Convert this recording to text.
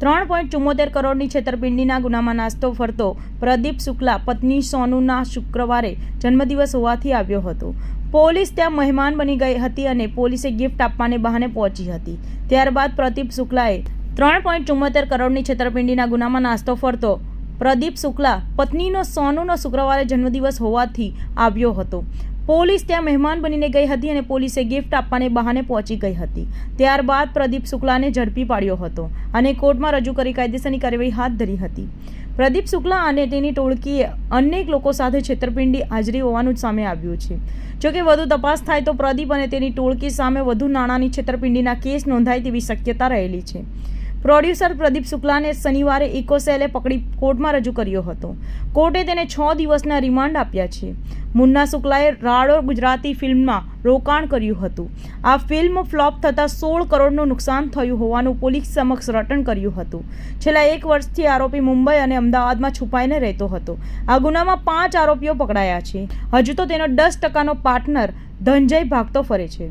ત્રણ પોઈન્ટ ચુમ્મોતેર કરોડની છેતરપિંડીના ગુનામાં નાસ્તો ફરતો પ્રદીપ શુક્લા, પત્ની સોનુના શુક્રવારે જન્મદિવસ હોવાથી આવ્યો હતો. પોલીસ ત્યાં મહેમાન બની ગઈ હતી અને પોલીસે ગિફ્ટ આપવાને બહાને પહોંચી હતી. ત્યારબાદ પ્રદીપ શુક્લાએ ત્રણ પોઈન્ટ ચુમ્મોતેર કરોડની છેતરપિંડીના ગુનામાં નાસ્તો ફરતો પ્રદીપ શુક્લા, પત્નીનો સોનુનો શુક્રવારે જન્મદિવસ હોવાથી આવ્યો હતો. પોલીસ ત્યાં મહેમાન બનીને ગઈ હતી અને પોલીસે ગિફ્ટ આપવાને બહાને પહોંચી ગઈ હતી. ત્યારબાદ પ્રદીપ શુક્લાને ઝડપી પાડ્યો હતો અને કોર્ટમાં રજૂ કરી કાયદેસરની કાર્યવાહી હાથ ધરી હતી. પ્રદીપ શુક્લા અને તેની ટોળકીએ અનેક લોકો સાથે છેતરપિંડી હાજરી હોવાનું જ સામે આવ્યું છે. જોકે વધુ તપાસ થાય તો પ્રદીપ અને તેની ટોળકી સામે વધુ નાણાંની છેતરપિંડીના કેસ નોંધાય તેવી શક્યતા રહેલી છે. પ્રોડ્યુસર પ્રદીપ શુક્લાને શનિવારે ઇકોસેલે પકડી કોર્ટમાં રજૂ કર્યો હતો. કોર્ટે તેને છ દિવસના રિમાન્ડ આપ્યા છે. મુન્ના શુક્લાએ રાડો ગુજરાતી ફિલ્મમાં રોકાણ કર્યું હતું. આ ફિલ્મ ફ્લોપ થતાં સોળ કરોડનું નુકસાન થયું હોવાનું પોલીસ સમક્ષ રટણ કર્યું હતું. છેલ્લા એક વર્ષથી આરોપી મુંબઈ અને અમદાવાદમાં છુપાઈને રહેતો હતો. આ ગુનામાં પાંચ આરોપીઓ પકડાયા છે. હજુ તો તેનો દસ ટકાનો પાર્ટનર ધનજય ભાગતો ફરે છે.